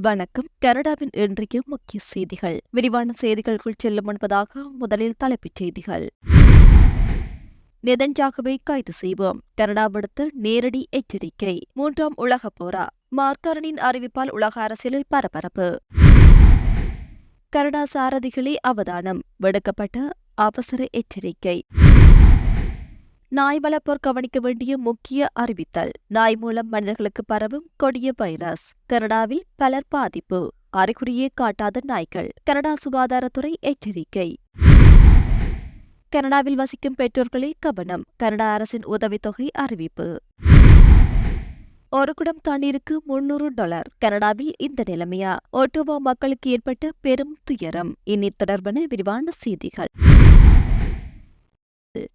வணக்கம். கனடாவின் இன்றைய முக்கிய செய்திகள். விரிவான செய்திகளுக்குள் செல்லும் முன்பதாக முதலில் தலைப்புச் செய்திகள். நெதன்ஜாகுவை கைது செய்வோம். கனடா விடுத்த நேரடி எச்சரிக்கை. மூன்றாம் உலக போரா. மார்க்கரனின் அறிவிப்பால் உலக அரசியலில் பரபரப்பு. கனடா சாரதிகளே அவதானம். விடுக்கப்பட்ட அவசர எச்சரிக்கை. நாய் வளர்ப்போர் கவனிக்க வேண்டிய முக்கிய அறிவித்தல். நாய் மூலம் மனிதர்களுக்கு பரவும் கொடிய வைரஸ். கனடாவில் பலர் பாதிப்பு. அறிகுறியே காட்டாத நாய்கள். கனடா சுகாதாரத்துறை எச்சரிக்கை. கனடாவில் வசிக்கும் பெற்றோர்களே கவனம். கனடா அரசின் உதவித்தொகை அறிவிப்பு. ஒரு குடம் தண்ணீருக்கு முன்னூறு டாலர். கனடாவில் இந்த நிலைமையா? ஒட்டோவா மக்களுக்கு ஏற்பட்ட பெரும் துயரம். இனி தொடர்பான விரிவான செய்திகள்.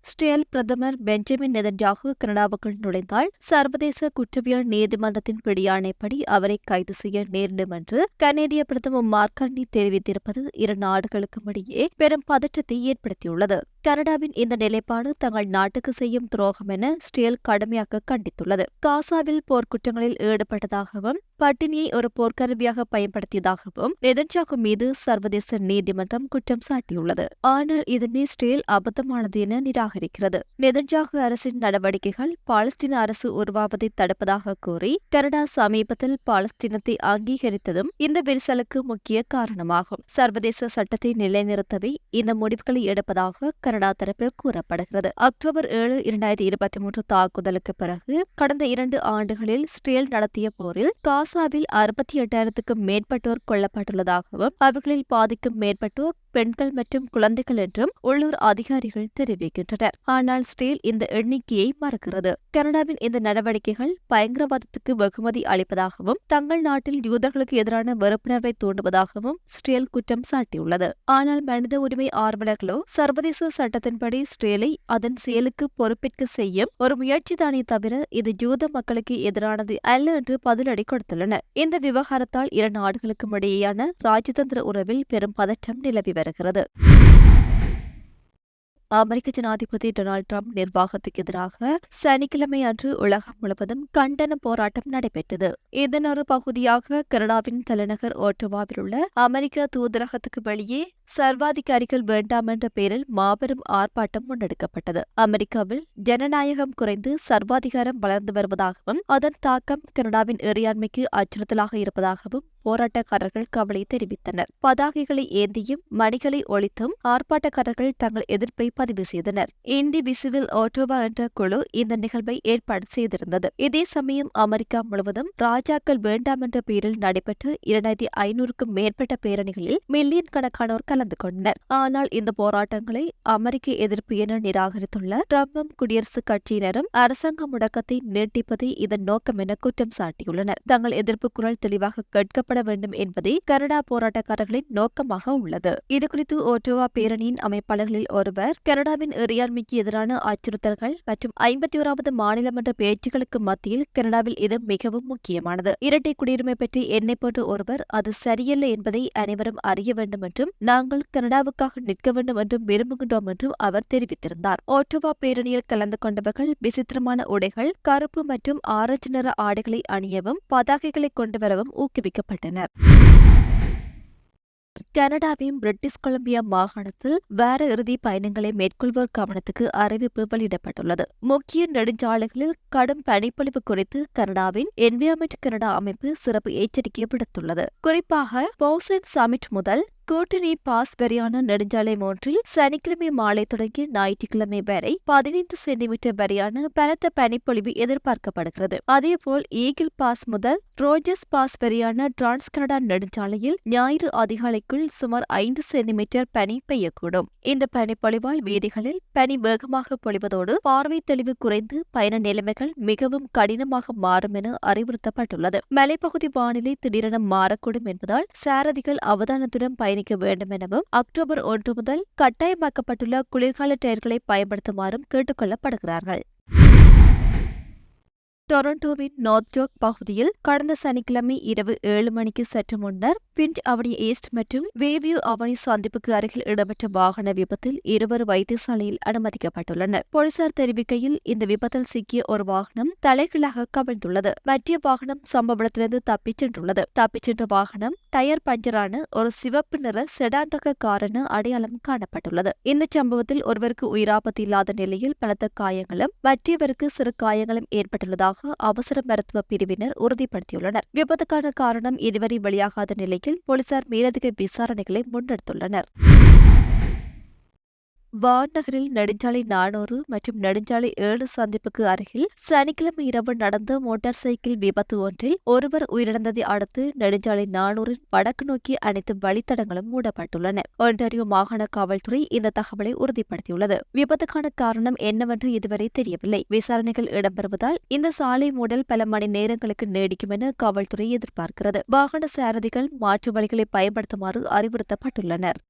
ஸ்டேல் பிரதமர் பெஞ்சமின் நெதன்யாகு கனடாவுக்குள் நுழைந்தால் சர்வதேச குற்றவியல் நீதிமன்றத்தின் பிடியாணைப்படி அவரை கைது செய்ய நேரிடும் என்று கனேடிய பிரதமர் மார்கர்னி தெரிவித்திருப்பது இரு நாடுகளுக்கும் இடையே பெரும் பதற்றத்தை ஏற்படுத்தியுள்ளது. கனடாவின் இந்த நிலைப்பாடு தங்கள் நாட்டுக்கு செய்யும் துரோகம் என ஸ்டேல் கடுமையாக கண்டித்துள்ளது. காசாவில் போர்க்குற்றங்களில் ஈடுபட்டதாகவும் பட்டினியை ஒரு போர்க்கருவியாக பயன்படுத்தியதாகவும் நெதன்யாகு மீது சர்வதேச நீதிமன்றம் குற்றம் சாட்டியுள்ளது. ஆனால் இதனை ஸ்டேல் அபத்தமானது என நிராகரிக்கிறது நெதன்ஜாகு அரசின் நடவடிக்கைகள் பாலஸ்தீன அரசு உருவாவதை தடுப்பதாக கூறி கனடா சமீபத்தில் பாலஸ்தீனத்தை அங்கீகரித்ததும் இந்த விரிசலுக்கு முக்கிய காரணமாகும். சர்வதேச சட்டத்தை நிலைநிறுத்தவே இந்த முடிவுகளை எடுப்பதாக கனடா தரப்பில் கூறப்படுகிறது. அக்டோபர் ஏழு இரண்டாயிரத்தி இருபத்தி மூன்று தாக்குதலுக்கு பிறகு கடந்த இரண்டு ஆண்டுகளில் ஸ்டேல் நடத்திய போரில் காசாவில் அறுபத்தி எட்டாயிரத்துக்கும் மேற்பட்டோர் கொல்லப்பட்டுள்ளதாகவும் அவர்களில் பாதிக்கும் மேற்பட்டோர் பெண்கள் மற்றும் குழந்தைகள் என்றும் உள்ளூர் அதிகாரிகள் தெரிவிக்கின்றனர். ஆனால் ஸ்டீல் இந்த எண்ணிக்கையை மறக்கிறது. கனடாவின் இந்த நடவடிக்கைகள் பயங்கரவாதத்துக்கு வெகுமதி அளிப்பதாகவும் தங்கள் நாட்டில் யூதர்களுக்கு எதிரான வெறுப்புணர்வை தூண்டுவதாகவும் ஸ்டேல் குற்றம் சாட்டியுள்ளது. ஆனால் மனித உரிமை ஆர்வலர்களோ சர்வதேச சட்டத்தின்படி ஸ்டேலை அதன் செயலுக்கு பொறுப்பேற்க செய்யும் ஒரு முயற்சிதானே தவிர இது யூத மக்களுக்கு எதிரானது அல்ல என்று பதிலடி கொடுத்துள்ளனர் இந்த விவகாரத்தால் இரு நாடுகளுக்கும் இடையேயான ராஜதந்திர உறவில் பெரும் பதற்றம் நிலவி வருகிறது அமெரிக்க ஜனாதிபதி டொனால்டு டிரம்ப் நிர்வாகத்துக்கு எதிராக சனிக்கிழமை அன்று உலகம் முழுவதும் கண்டன போராட்டம் நடைபெற்றது. இதன் ஒரு பகுதியாக கனடாவின் தலைநகர் ஓட்டோவாவில் உள்ள அமெரிக்க தூதரகத்துக்கு வெளியே சர்வாதிகாரிகள் வேண்டாம் என்ற பெயரில் மாபெரும் ஆர்ப்பாட்டம் முன்னெடுக்கப்பட்டது. அமெரிக்காவில் ஜனநாயகம் குறைந்து சர்வாதிகாரம் வளர்ந்து வருவதாகவும் அதன் தாக்கம் கனடாவின் இறையாண்மைக்கு அச்சுறுத்தலாக இருப்பதாகவும் போராட்டக்காரர்கள் கவலை தெரிவித்தனர். பதாகைகளை ஏந்தியும் மணிகளை ஒழித்தும் ஆர்ப்பாட்டக்காரர்கள் தங்கள் எதிர்ப்பை பதிவு செய்தனர். இண்டி விசிவில் ஓட்டோவா என்ற குழு இந்த நிகழ்வை ஏற்பாடு செய்திருந்தது. இதே சமயம் அமெரிக்கா முழுவதும் ராஜாக்கள் வேண்டாம் என்ற பெயரில் நடைபெற்ற இரண்டாயிரத்தி ஐநூறுக்கும் மேற்பட்ட பேரணிகளில் மில்லியன் கணக்கானோர் கலந்து கொண்டனர். ஆனால் இந்த போராட்டங்களை அமெரிக்க எதிர்ப்பு என நிராகரித்துள்ள டிரம்பும் குடியரசுக் கட்சியினரும் அரசாங்க முடக்கத்தை நீட்டிப்பதே இதன் நோக்கம் என குற்றம் சாட்டியுள்ளனர். தங்கள் எதிர்ப்பு குரல் தெளிவாக கேட்கப்பட வேண்டும் என்பதே கனடா போராட்டக்காரர்களின் நோக்கமாக உள்ளது. இதுகுறித்து ஓட்டோவா பேரணியின் அமைப்பாளர்களில் ஒருவர் கனடாவின் இறையாண்மைக்கு எதிரான அச்சுறுத்தல்கள் மற்றும் ஐம்பத்தி ஓராவது மாநிலமன்ற பேச்சுகளுக்கு மத்தியில் கனடாவில் இது மிகவும் முக்கியமானது. இரட்டை குடியுரிமை பற்றி என்னை போன்ற ஒருவர் அது சரியல்ல என்பதை அனைவரும் அறிய வேண்டும் என்றும் நாங்கள் கனடாவுக்காக நிற்க வேண்டும் என்றும் விரும்புகின்றோம் என்றும் அவர் தெரிவித்திருந்தார். ஓட்டோவா பேரணியில் கலந்து கொண்டவர்கள் விசித்திரமான உடைகள் கருப்பு மற்றும் ஆரஞ்சு நிற ஆடைகளை அணியவும் பதாகைகளை கொண்டுவரவும் ஊக்குவிக்கப்பட்டனர். கனடாவின் பிரிட்டிஷ் கொலம்பியா மாகாணத்தில் வார இறுதி பயணங்களை மேற்கொள்வோர் கவனத்துக்கு அறிவிப்பு வெளியிடப்பட்டுள்ளது. முக்கிய நெடுஞ்சாலைகளில் கடும் பனிப்பொழிவு குறித்து கனடாவின் என்விரான்மெண்ட் கனடா அமைப்பு சிறப்பு எச்சரிக்கை விடுத்துள்ளது. குறிப்பாக போசன் சமிட் முதல் கூட்டணி பாஸ் வரையான நெடுஞ்சாலை மூன்றில் சனிக்கிழமை மாலை தொடங்கி ஞாயிற்றுக்கிழமை வரை பதினைந்து சென்டிமீட்டர் வரையான பலத்த பனிப்பொழிவு எதிர்பார்க்கப்படுகிறது. அதேபோல் ஈகிள் பாஸ் முதல் ரோஜஸ் பாஸ் வரையான டிரான்ஸ் கனடா நெடுஞ்சாலையில் ஞாயிறு அதிகாலைக்குள் சுமார் ஐந்து சென்டிமீட்டர் பனி பெய்யக்கூடும். இந்த பனிப்பொழிவால் வீதிகளில் பனி வேகமாக பொழிவதோடு பார்வை தெளிவு குறைந்து பயண நிலைமைகள் மிகவும் கடினமாக மாறும் என அறிவுறுத்தப்பட்டுள்ளது. மலைப்பகுதி வானிலை திடீரென மாறக்கூடும் என்பதால் சாரதிகள் அவதானத்துடன் பயணிக்க வேண்டும் எனவும் அக்டோபர் ஒன்று முதல் கட்டாயமாக்கப்பட்டுள்ள குளிர்கால டயர்களை பயன்படுத்துமாறும் கேட்டுக் கொள்ளப்படுகிறார்கள் டொரண்டோவின் நார்த்யோக் பகுதியில் கடந்த சனிக்கிழமை இரவு ஏழு மணிக்கு சற்று முன்னர் பிண்ட் அவனி ஈஸ்ட் மற்றும் வேவியூ அவனி சந்திப்புக்கு அருகில் இடம்பெற்ற வாகன விபத்தில் இருவர் வைத்தியசாலையில் அனுமதிக்கப்பட்டுள்ளனர். போலீசார் தெரிவிக்கையில் இந்த விபத்தில் சிக்கிய ஒரு வாகனம் தலைகீழாக கவிழ்ந்துள்ளது. மற்ற வாகனம் சம்பவ இடத்திலிருந்து தப்பிச் சென்றுள்ளது. தப்பிச் சென்ற வாகனம் டயர் பஞ்சரான ஒரு சிவப்பு நிற செடான் ரக கார் அடையாளம் காணப்பட்டுள்ளது. இந்த சம்பவத்தில் ஒருவருக்கு உயிராபத்து இல்லாத நிலையில் பலத்த காயங்களும் மற்றவருக்கு சிறு காயங்களும் ஏற்பட்டுள்ளதாக அவசர மருத்துவ பிரிவினர் உறுதிப்படுத்தியுள்ளனர். விபத்துக்கான காரணம் இதுவரை வெளியாகாத நிலையில் போலீசார் மேலதிக விசாரணைகளை முன்னெடுத்துள்ளனர். வான்நகரில் நெடுஞ்சாலை நானூறு மற்றும் நெடுஞ்சாலை ஏழு சந்திப்புக்கு அருகில் சனிக்கிழமை இரவு நடந்த மோட்டார் சைக்கிள் விபத்து ஒன்றில் ஒருவர் உயிரிழந்ததை அடுத்து நெடுஞ்சாலை நானூறின் வடக்கு நோக்கி அனைத்து வழித்தடங்களும் மூடப்பட்டுள்ளன. ஒன்டாரியோ மாகாண காவல்துறை இந்த தகவலை உறுதிப்படுத்தியுள்ளது. விபத்துக்கான காரணம் என்னவென்று இதுவரை தெரியவில்லை. விசாரணைகள் இடம்பெறுவதால் இந்த சாலை மூடல் பல மணி நேரங்களுக்கு நீடிக்கும் என காவல்துறை எதிர்பார்க்கிறது. வாகன சாரதிகள் மாற்று வழிகளை பயன்படுத்துமாறு அறிவுறுத்தப்பட்டுள்ளனர்.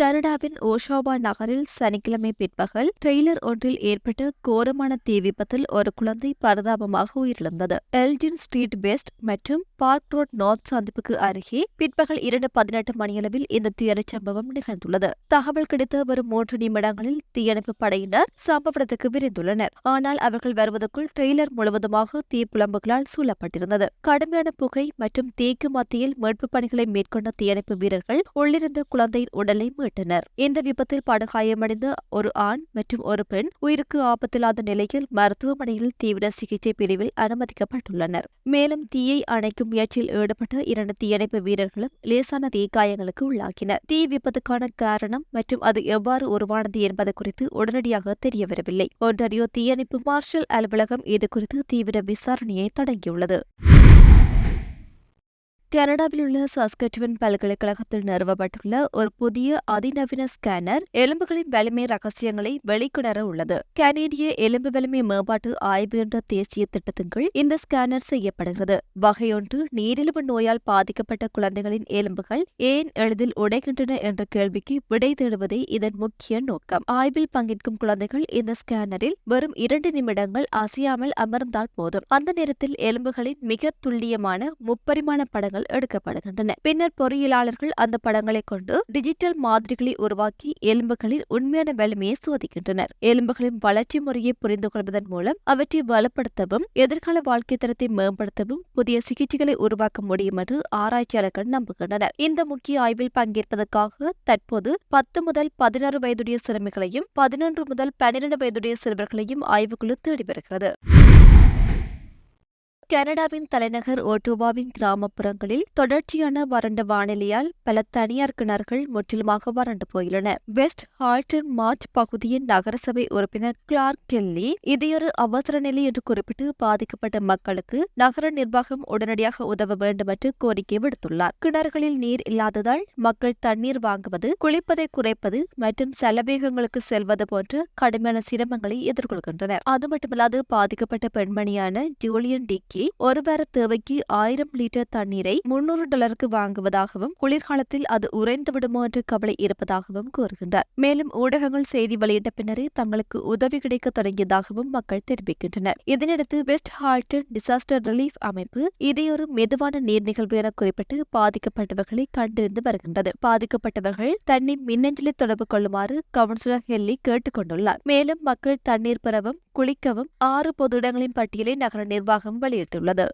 கனடாவின் ஓஷாவா நகரில் சனிக்கிழமை பிற்பகல் ட்ரெய்லர் ஒன்றில் ஏற்பட்ட கோரமான தீ விபத்தில் ஒரு குழந்தை பரிதாபமாக உயிரிழந்தது. எல்ஜின் ஸ்ட்ரீட் வெஸ்ட் மற்றும் பார்க் ரோட் நார்த் சந்திப்புக்கு அருகே பிற்பகல் இரண்டு பதினெட்டு மணியளவில் இந்த துயரச் சம்பவம் நிகழ்ந்துள்ளது. தகவல் கிடைத்த வரும் மூன்று நிமிடங்களில் தீயணைப்பு படையினர் சம்பவ இடத்துக்கு விரைந்துள்ளனர். ஆனால் அவர்கள் வருவதற்குள் ட்ரெய்லர் முழுவதுமாக தீப்புலம்புகளால் சூழப்பட்டிருந்தது. கடுமையான புகை மற்றும் தீக்கு மத்தியில் மீட்பு பணிகளை மேற்கொண்ட தீயணைப்பு வீரர்கள் உள்ளிருந்த குழந்தையின் உடலை மீட்டனர் இந்த விபத்தில் படுகாயமடைந்த ஒரு ஆண் மற்றும் ஒரு பெண் உயிருக்கு ஆபத்தில்லாத நிலையில் மருத்துவமனையில் தீவிர சிகிச்சை பிரிவில் அனுமதிக்கப்பட்டுள்ளனர். மேலும் தீயை அணைக்கும் முயற்சியில் ஈடுபட்ட இரண்டு தீயணைப்பு வீரர்களும் லேசான தீக்காயங்களுக்கு உள்ளாக்கினர் தீ விபத்துக்கான காரணம் மற்றும் அது எவ்வாறு உருவானது என்பது குறித்து உடனடியாக தெரியவரவில்லை. ஒன்றாரியோ தீயணைப்பு மார்ஷல் அலுவலகம் இதுகுறித்து தீவிர விசாரணையை தொடங்கியுள்ளது. கனடாவில் உள்ள சஸ்கட்டுவன் பல்கலைக்கழகத்தில் நிறுவப்பட்டுள்ள ஒரு புதிய அதிநவீன ஸ்கேனர் எலும்புகளின் வலிமை ரகசியங்களை வெளிக்கொணர உள்ளது. கனேடிய எலும்பு வலிமை மேம்பாட்டு ஆய்வு என்ற தேசிய திட்டத்தின் கீழ் இந்த ஸ்கேனர் செய்யப்படுகிறது. வகையொன்று நீரிழிவு நோயால் பாதிக்கப்பட்ட குழந்தைகளின் எலும்புகள் ஏன் எளிதில் உடைகின்றன என்ற கேள்விக்கு விடை தேடுவதே இதன் முக்கிய நோக்கம். ஆய்வில் பங்கேற்கும் குழந்தைகள் இந்த ஸ்கேனரில் வெறும் இரண்டு நிமிடங்கள் அசையாமல் அமர்ந்தால் போதும். அந்த நேரத்தில் எலும்புகளின் மிக துல்லியமான முப்பரிமாண படங்கள் படங்கள் எடுக்கப்படுகின்றன. பின்னர் பொறியியலாளர்கள் அந்த படங்களை கொண்டு டிஜிட்டல் மாதிரிகளை உருவாக்கி எலும்புகளின் உண்மையான வலிமையை சோதிக்கின்றனர். எலும்புகளின் வளர்ச்சி முறையை புரிந்து கொள்வதன் மூலம் அவற்றை பலப்படுத்தவும் எதிர்கால வாழ்க்கை தரத்தை மேம்படுத்தவும் புதிய சிகிச்சைகளை உருவாக்க முடியும் என்று ஆராய்ச்சியாளர்கள் நம்புகின்றனர். இந்த முக்கிய ஆய்வில் பங்கேற்பதற்காக தற்போது பத்து முதல் பதினாறு வயதுடைய சிறுமிகளையும் பதினொன்று முதல் பன்னிரண்டு வயதுடைய சிறுவர்களையும் ஆய்வுக்குழு தேடி வருகிறது. கனடாவின் தலைநகர் ஓட்டோவாவின் கிராமப்புறங்களில் தொடர்ச்சியான வறண்ட வானிலையால் பல தனியார் கிணறுகள் முற்றிலுமாக வறண்டு போயுள்ளன. வெஸ்ட் ஹால்டன் மார்ச் பகுதியின் நகரசபை உறுப்பினர் கிளார்க் கெல்லி இதையொரு அவசர நிலை என்று குறிப்பிட்டு பாதிக்கப்பட்ட மக்களுக்கு நகர நிர்வாகம் உடனடியாக உதவ வேண்டும் என்று கோரிக்கை விடுத்துள்ளார். கிணறுகளில் நீர் இல்லாததால் மக்கள் தண்ணீர் வாங்குவது குளிப்பதை குறைப்பது மற்றும் செலவேகங்களுக்கு செல்வது போன்ற கடுமையான சிரமங்களை எதிர்கொள்கின்றனர். அது மட்டுமல்லாது பாதிக்கப்பட்ட பெண்மணியான ஜூலியன் டிக்கி ஒரு வார தேவைக்கு ஆயிரம் லிட்டர் தண்ணீரை முன்னூறு டாலருக்கு வாங்குவதாகவும் குளிர்காலத்தில் அது உறைந்து விடுமோ என்ற கவலை இருப்பதாகவும் கூறுகின்றார். மேலும் ஊடகங்கள் செய்தி வெளியிட்ட பின்னரே தங்களுக்கு உதவி கிடைக்க தொடங்கியதாகவும் மக்கள் தெரிவிக்கின்றனர். இதனையடுத்து வெஸ்ட் ஹால்டன் டிசாஸ்டர் ரிலீஃப் அமைப்பு இதையொரு மெதுவான நீர் நிகழ்வு என குறிப்பிட்டு பாதிக்கப்பட்டவர்களை கண்டறிந்து வருகின்றது. பாதிக்கப்பட்டவர்கள் தன்னை மின்னஞ்சலை தொடர்பு கொள்ளுமாறு கவுன்சிலர் ஹெல்லி கேட்டுக் கொண்டுள்ளார். மேலும் மக்கள் தண்ணீர் பெறவும் குளிக்கவும் ஆறு பொது இடங்களின் பட்டியலை நகர நிர்வாகம் வெளியிட்டுள்ளது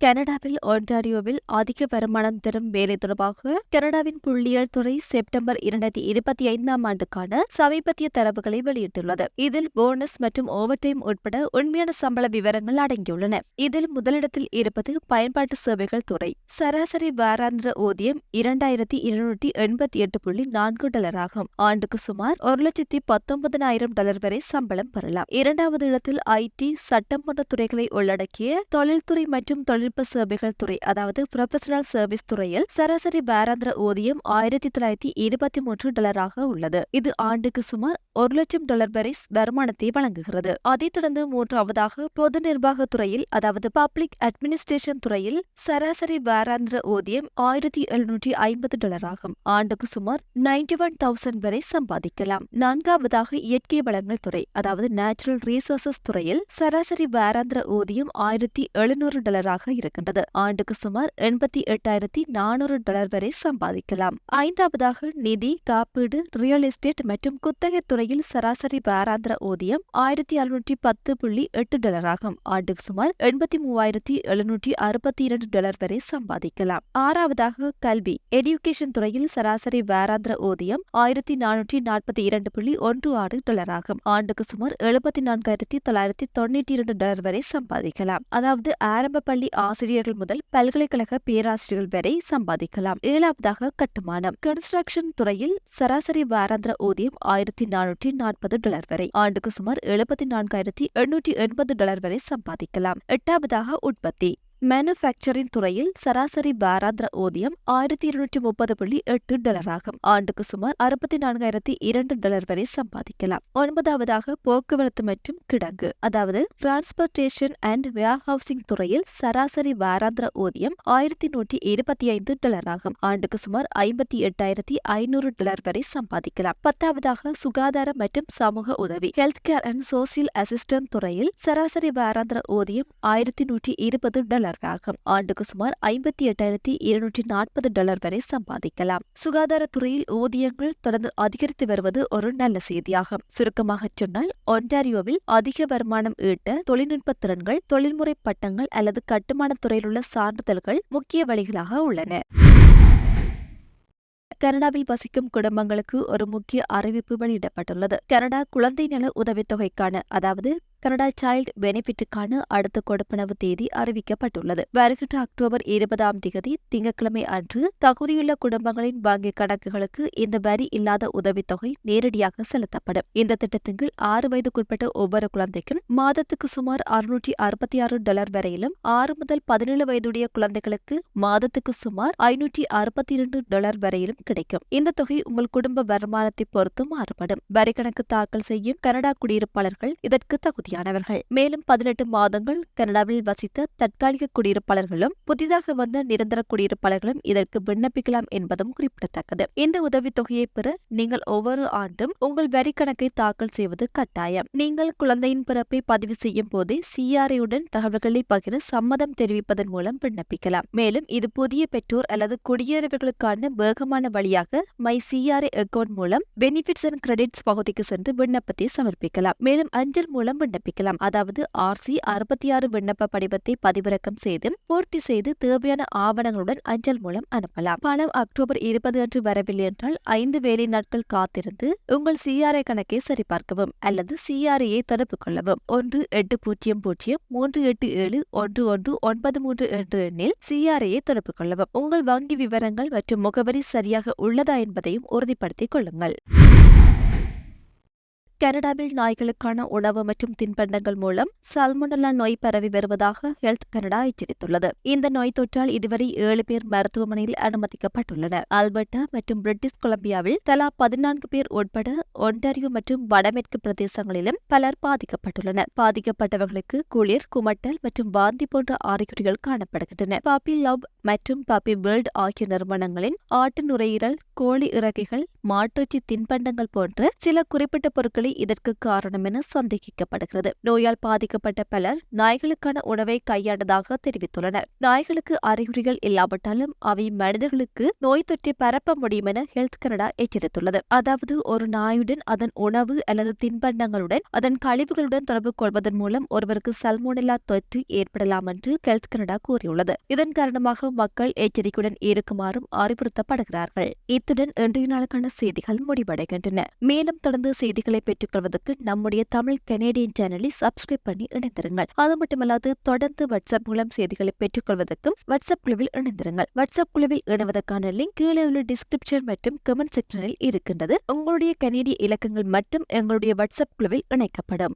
கனடாவில் ஒன்டாரியோவில் அதிக வருமானம் தரும் வேலை தொடர்பாக கனடாவின் புள்ளியியல் துறை செப்டம்பர் இரண்டாயிரத்தி இருபத்தி ஐந்தாம் ஆண்டுக்கான சமீபத்திய தரவுகளை வெளியிட்டுள்ளது. இதில் போனஸ் மற்றும் ஓவர் டைம் உட்பட உண்மையான சம்பள விவரங்கள் அடங்கியுள்ளன. இதில் முதலிடத்தில் இருப்பது பயன்பாட்டு சேவைகள் துறை. சராசரி வாராந்திர ஊதியம் இரண்டாயிரத்தி இருநூற்றி எண்பத்தி எட்டு புள்ளி நான்கு டாலர் ஆகும் ஆண்டுக்கு சுமார் ஒரு லட்சத்தி பத்தொன்பதனாயிரம் டாலர் வரை சம்பளம் பெறலாம். இரண்டாவது இடத்தில் ஐடி சட்டம் போன்ற துறைகளை உள்ளடக்கிய தொழில்துறை மற்றும் தொழில் தொழில்நுட்ப சேவைகள் துறை அதாவது ப்ரொஃபஷனல் சர்வீஸ் துறையில் சராசரி வாராந்திர ஊதியம் ஆயிரத்தி தொள்ளாயிரத்தி இருபத்தி மூன்று டாலராக உள்ளது. இது ஆண்டுக்கு சுமார் ஒரு லட்சம் டாலர் வரை வருமானத்தை வழங்குகிறது. அதைத் தொடர்ந்து மூன்றாவதாக பொது நிர்வாக துறையில் அதாவது பப்ளிக் அட்மினிஸ்ட்ரேஷன் துறையில் சராசரி வாராந்திர ஊதியம் ஆயிரத்தி எழுநூற்றி ஐம்பது டாலர் ஆகும். ஆண்டுக்கு சுமார் நைன்டி ஒன் தௌசண்ட் வரை சம்பாதிக்கலாம். நான்காவதாக இயற்கை வளங்கள் துறை அதாவது நேச்சுரல் ரீசோர்சஸ் துறையில் சராசரி வாராந்திர ஊதியம் ஆயிரத்தி எழுநூறு டாலராக இருக்கின்றது. ஆண்டுக்கு சுமார் எண்பத்தி எட்டாயிரத்தி நானூறு டாலர் வரை சம்பாதிக்கலாம். ஐந்தாவதாக நிதி காப்பீடு ரியல் எஸ்டேட் மற்றும் குத்தகை துறையில் சராசரி வாராந்திர ஊதியம் ஆயிரத்தி அறுநூற்றி பத்து புள்ளி எட்டு டாலர் ஆகும். ஆண்டுக்கு சுமார் எண்பத்தி மூவாயிரத்தி எழுநூற்றி அறுபத்தி இரண்டு டாலர் வரை சம்பாதிக்கலாம். ஆறாவதாக கல்வி எடியூகேஷன் துறையில் சராசரி வாராந்திர ஊதியம் ஆயிரத்தி நானூற்றி நாற்பத்தி இரண்டு புள்ளி ஒன்று ஆறு டாலர் ஆகும். ஆண்டுக்கு சுமார் எழுபத்தி நான்காயிரத்தி தொள்ளாயிரத்தி தொண்ணூற்றி இரண்டு டாலர் வரை சம்பாதிக்கலாம். அதாவது ஆரம்ப பள்ளி ஆசிரியர்கள் முதல் பல்கலைக்கழக பேராசிரியர்கள் வரை சம்பாதிக்கலாம். ஏழாவதாக கட்டுமானம். கன்ஸ்ட்ரக்ஷன் துறையில் சராசரி வாராந்திர ஊதியம் ஆயிரத்தி நானூற்றி நாற்பது டாலர் வரை. ஆண்டுக்கு சுமார் எழுபத்தி நான்காயிரத்தி எண்ணூற்றி எண்பது டாலர் வரை சம்பாதிக்கலாம். எட்டாவதாக உற்பத்தி. மேனுஃபேக்சரிங் துறையில் சராசரி வாராந்திர ஊதியம் ஆயிரத்தி இருநூற்றி முப்பது புள்ளி எட்டு டாலர் ஆகும் ஆண்டுக்கு சுமார் அறுபத்தி நான்காயிரத்தி இரண்டு டாலர் வரை சம்பாதிக்கலாம். ஒன்பதாவதாக போக்குவரத்து மற்றும் கிடங்கு. அதாவது டிரான்ஸ்போர்டேஷன் அண்ட் ஹவுசிங் துறையில் சராசரி வாராந்திர ஊதியம் ஆயிரத்தி நூற்றி இருபத்தி ஐந்து டாலர் ஆகும் ஆண்டுக்கு சுமார் ஐம்பத்தி எட்டாயிரத்தி ஐநூறு டாலர் வரை சம்பாதிக்கலாம். பத்தாவதாக சுகாதார மற்றும் சமூக உதவி. Health care and social assistant துறையில் சராசரி வாராந்திர ஊதியம் ஆயிரத்தி நூற்றி இருபது டாலர் ஆகும் ஆண்டுக்கு சுமார் ஐம்பத்தி எட்டாயிரத்தி இருநூற்றி நாற்பது டாலர் வரை சம்பாதிக்கலாம். சுகாதாரத்துறையில் ஊதியங்கள் தொடர்ந்து அதிகரித்து வருவது ஒரு நல்ல செய்தியாகும். சுருக்கமாக சொன்னால் ஒன்டாரியோவில் அதிக வருமானம் ஈட்ட தொழில்நுட்ப திறன்கள் தொழில்முறை பட்டங்கள் அல்லது கட்டுமான துறையில் உள்ள சான்றிதழ்கள் முக்கிய வழிகளாக உள்ளன. கனடாவில் வசிக்கும் குடும்பங்களுக்கு ஒரு முக்கிய அறிவிப்பு வெளியிடப்பட்டுள்ளது கனடா குழந்தை நல உதவித்தொகைக்கான அதாவது கனடா சைல்டு பெனிஃபிட்டுக்கான அடுத்த கொடுப்பனவு தேதி அறிவிக்கப்பட்டுள்ளது. வருகின்ற அக்டோபர் இருபதாம் தேதி திங்கட்கிழமை அன்று தகுதியுள்ள குடும்பங்களின் வங்கிக் கணக்குகளுக்கு இந்த வரி இல்லாத உதவித்தொகை நேரடியாக செலுத்தப்படும். இந்த திட்டத்தின் கீழ் ஆறு வயதுக்குட்பட்ட ஒவ்வொரு குழந்தைக்கும் மாதத்துக்கு சுமார் அறுநூற்றி அறுபத்தி ஆறு டாலர் வரையிலும் ஆறு முதல் பதினேழு வயதுடைய குழந்தைகளுக்கு மாதத்துக்கு சுமார் ஐநூற்றி அறுபத்தி இரண்டு டாலர் வரையிலும் கிடைக்கும். இந்த தொகை உங்கள் குடும்ப வருமானத்தை பொறுத்து மாறுபடும். வரி கணக்கு தாக்கல் செய்யும் கனடா குடியிருப்பாளர்கள் இதற்கு தகுதி தகுதியானவர்கள் மேலும் பதினெட்டு மாதங்கள் கனடாவில் வசித்த தற்காலிக குடியிருப்பாளர்களும் புதிதாக வந்த நிரந்தர குடியிருப்பாளர்களும் இதற்கு விண்ணப்பிக்கலாம் என்பதும் குறிப்பிடத்தக்கது. இந்த உதவித்தொகையை பெற நீங்கள் ஒவ்வொரு ஆண்டும் உங்கள் வரி கணக்கை தாக்கல் செய்வது கட்டாயம். நீங்கள் குழந்தையின் பிறப்பை பதிவு செய்யும் போதே சிஆர்ஐயுடன் தகவல்களை பகிர சம்மதம் தெரிவிப்பதன் மூலம் விண்ணப்பிக்கலாம். மேலும் இது புதிய பெற்றோர் அல்லது குடியேறவர்களுக்கான வேகமான வழியாக மை சிஆர்ஐ அக்கவுண்ட் மூலம் பெனிஃபிட்ஸ் அண்ட் கிரெடிட்ஸ் பகுதிக்கு சென்று விண்ணப்பத்தை சமர்ப்பிக்கலாம். மேலும் அஞ்சல் மூலம் விண்ணப்பிக்கலாம். அதாவது ஆர்சி அறுபத்தி ஆறு விண்ணப்ப படிவத்தை பதிவிறக்கம் செய்து பூர்த்தி செய்து தேவையான ஆவணங்களுடன் அஞ்சல் மூலம் அனுப்பலாம். பணம் அக்டோபர் இருபது அன்று வரவில்லை என்றால் ஐந்து வேலை நாட்கள் காத்திருந்து உங்கள் சிஆர்ஐ கணக்கை சரிபார்க்கவும் அல்லது சிஆர்ஐயை தொடர்பு கொள்ளவும். ஒன்று எட்டு பூஜ்ஜியம் பூஜ்ஜியம் மூன்று எட்டு ஏழு ஒன்று ஒன்று ஒன்பது மூன்று என்ற எண்ணில் சிஆர்ஐயை தொடர்பு கொள்ளவும். உங்கள் வங்கி விவரங்கள் மற்றும் முகவரி சரியாக உள்ளதா என்பதையும் உறுதிப்படுத்திக் கொள்ளுங்கள். கனடாவில் நாய்களுக்கான உணவு மற்றும் தின்பண்டங்கள் மூலம் சல்மோனல்லா நோய் பரவி வருவதாக ஹெல்த் கனடா எச்சரித்துள்ளது. இந்த நோய் தொற்றால் இதுவரை ஏழு பேர் மருத்துவமனையில் அனுமதிக்கப்பட்டுள்ளனர். அல்பர்டா மற்றும் பிரிட்டிஷ் கொலம்பியாவில் தலா பதினான்கு பேர் உட்பட ஒன்டாரியோ மற்றும் வடமேற்கு பிரதேசங்களிலும் பலர் பாதிக்கப்பட்டுள்ளனர். பாதிக்கப்பட்டவர்களுக்கு குளிர் குமட்டல் மற்றும் வாந்தி போன்ற அறிகுறிகள் காணப்படுகின்றன. பாப்பி லவ் மற்றும் பாப்பி வேர்ல்ட் ஆகிய நிறுவனங்களின் ஆட்டு நுரையீரல் கோழி இறக்கைகள் மாற்றுச்சி தின்பண்டங்கள் போன்ற சில குறிப்பிட்ட பொருட்களே இதற்கு காரணம் என சந்தேகிக்கப்படுகிறது. நோயால் பாதிக்கப்பட்ட பலர் நாய்களுக்கான உணவை கையாண்டதாக தெரிவித்துள்ளனர். நாய்களுக்கு அறிகுறிகள் இல்லாவிட்டாலும் அவை மனிதர்களுக்கு நோய் தொற்றை பரப்ப முடியும் என ஹெல்த் கனடா எச்சரித்துள்ளது. அதாவது ஒரு நாயுடன் அதன் உணவு அல்லது தின்பண்டங்களுடன் அதன் கழிவுகளுடன் தொடர்பு கொள்வதன் மூலம் ஒருவருக்கு சல்மோனெல்லா தொற்று ஏற்படலாம் என்று ஹெல்த் கனடா கூறியுள்ளது. இதன் காரணமாக மக்கள் எச்சரிக்கையுடன் இருக்குமாறும் அறிவுறுத்தப்படுகிறார்கள். இத்துடன் இன்றைய நாளுக்கான செய்திகள் முடிவடைகின்றன. மேலும் தொடர்ந்து செய்திகளை பெற்றுக்கொள்வதற்கு நம்முடைய தமிழ் கனேடியன் சேனலை சப்ஸ்கிரைப் பண்ணி இணைந்திருங்கள். அது மட்டுமல்லாது தொடர்ந்து வாட்ஸ்அப் மூலம் செய்திகளை பெற்றுக்கொள்வதற்கும் வாட்ஸ்அப் குழுவில் இணைந்திருங்கள். வாட்ஸ்அப் குழுவில் இணைவதற்கான லிங்க் கீழே உள்ள டிஸ்கிரிப்ஷன் மற்றும் கமெண்ட் செக்ஷனில் இருக்கின்றது. உங்களுடைய கனேடிய இலக்கங்கள் மட்டும் எங்களுடைய வாட்ஸ்அப் குழுவில் இணைக்கப்படும்.